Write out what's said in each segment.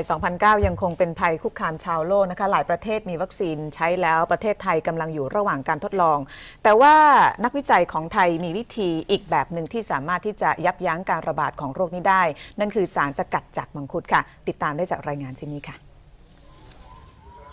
2009 ยังคงเป็นภัยคุกคามชาวโลกนะคะ หลายประเทศมีวัคซีนใช้แล้ว ประเทศไทยกำลังอยู่ระหว่างการทดลอง แต่ว่านักวิจัยของไทยมีวิธีอีกแบบหนึ่งที่สามารถที่จะยับยั้งการระบาดของโรคนี้ได้ นั่นคือสารสกัดจากมังคุดค่ะ ติดตามได้จากรายงานชิ้นนี้ค่ะ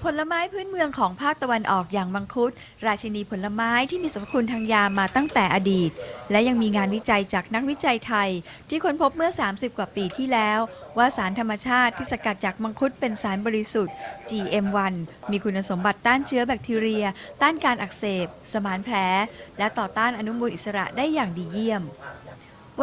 ผลไม้พื้นเมืองของภาคตะวันออกอย่างมังคุด ราชินีผลไม้ที่มีสรรพคุณทางยามาตั้งแต่อดีต และยังมีงานวิจัยจากนักวิจัยไทย ที่ค้นพบเมื่อ 30 กว่าปีที่แล้ว ว่าสารธรรมชาติที่สกัดจากมังคุดเป็นสารบริสุทธิ์ GM1 มีคุณสมบัติต้านเชื้อแบคทีเรีย ต้านการอักเสบ สมานแผล และต่อต้านอนุมูลอิสระได้อย่างดีเยี่ยม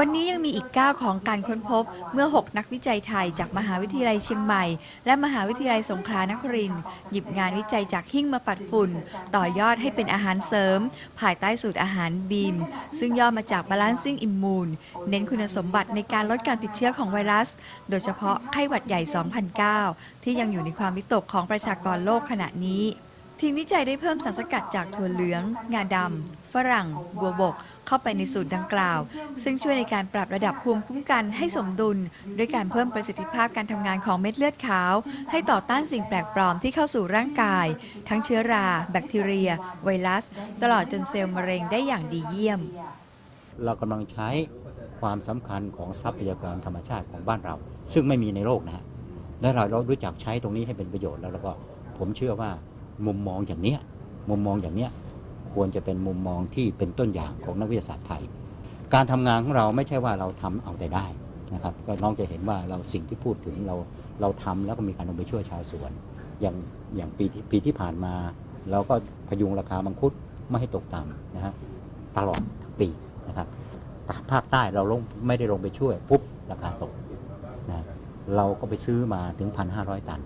วันนี้ยังมีอีกก้าวของการค้นพบเมื่อ 6 นักวิจัยไทยจากมหาวิทยาลัยเชียงใหม่ และมหาวิทยาลัยสงขลานครินทร์หยิบงานวิจัยจากหิ้งมาปัดฝุ่น ต่อยอดให้เป็นอาหารเสริม ภายใต้สูตรอาหารบีม ซึ่งย่อมาจาก Balancing Immune เน้นคุณสมบัติในการลดการติดเชื้อของไวรัส โดยเฉพาะไข้หวัดใหญ่ 2009 ที่ยังอยู่ในความวิตกของประชากรโลกขณะนี้ ทีมวิจัยได้เพิ่มสารสกัดจากถั่วเหลือง งาดำ ฝรั่ง บัวบก เข้าไปในสูตรดังกล่าว ซึ่งช่วยในการปรับระดับภูมิคุ้มกันให้สมดุล ด้วยการเพิ่มประสิทธิภาพการทำงานของเม็ดเลือดขาว ให้ต่อต้านสิ่งแปลกปลอมที่เข้าสู่ร่างกาย ทั้งเชื้อรา แบคทีเรีย ไวรัส ตลอดจนเซลล์มะเร็งได้อย่างดีเยี่ยม เรากำลังใช้ความสำคัญของทรัพยากรธรรมชาติของบ้านเรา ซึ่งไม่มีในโลกนะฮะและเราเรารู้จักใช้ตรงนี้ให้เป็นประโยชน์แล้วแล้วก็ผมเชื่อว่า มุมมองอย่างเนี้ยมุมมองอย่างเนี้ยควรจะเป็นมุมมองที่เป็นต้นอย่างของนักวิทยาศาสตร์ไทย การทำงานของเราไม่ใช่ว่าเราทำเอาแต่ได้นะครับก็น้องจะเห็นว่าเราสิ่งที่พูดถึงเราเราทำแล้วก็มีการลงไปช่วยชาวสวน อย่างอย่างปีที่ปีที่ผ่านมา เราก็พยุงราคามังคุดไม่ให้ตกต่ำนะฮะตลอดทั้งปีนะครับภาคใต้เราลงไม่ได้ลงไปช่วยปุ๊บราคาตกนะเราก็ไปซื้อมาถึง 1,500 ตัน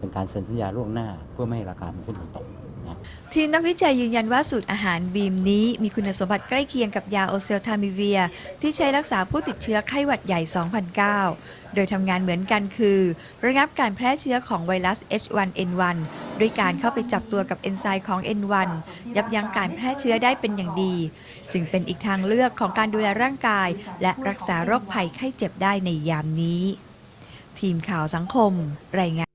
เป็นการเซ็นสัญญาล่วงหน้าเพื่อไม่ให้ราคามันขึ้นมันตกนะทีมนักวิจัยยืนยันว่าสูตรอาหารบีมนี้มีคุณสมบัติใกล้เคียงกับยาโอเซลทามิเวีย ที่ใช้รักษาผู้ติดเชื้อไข้หวัดใหญ่ 2009 โดยทำงานเหมือนกันคือ ระงับการแพร่เชื้อของไวรัส H1N1 ด้วยการเข้าไปจับตัวกับเอนไซม์ของ N1 ยับยั้งการแพร่เชื้อได้เป็นอย่างดี จึงเป็นอีกทางเลือกของการดูแลร่างกาย และรักษาโรคภัยไข้เจ็บได้ในยามนี้ ทีมข่าวสังคม รายงาน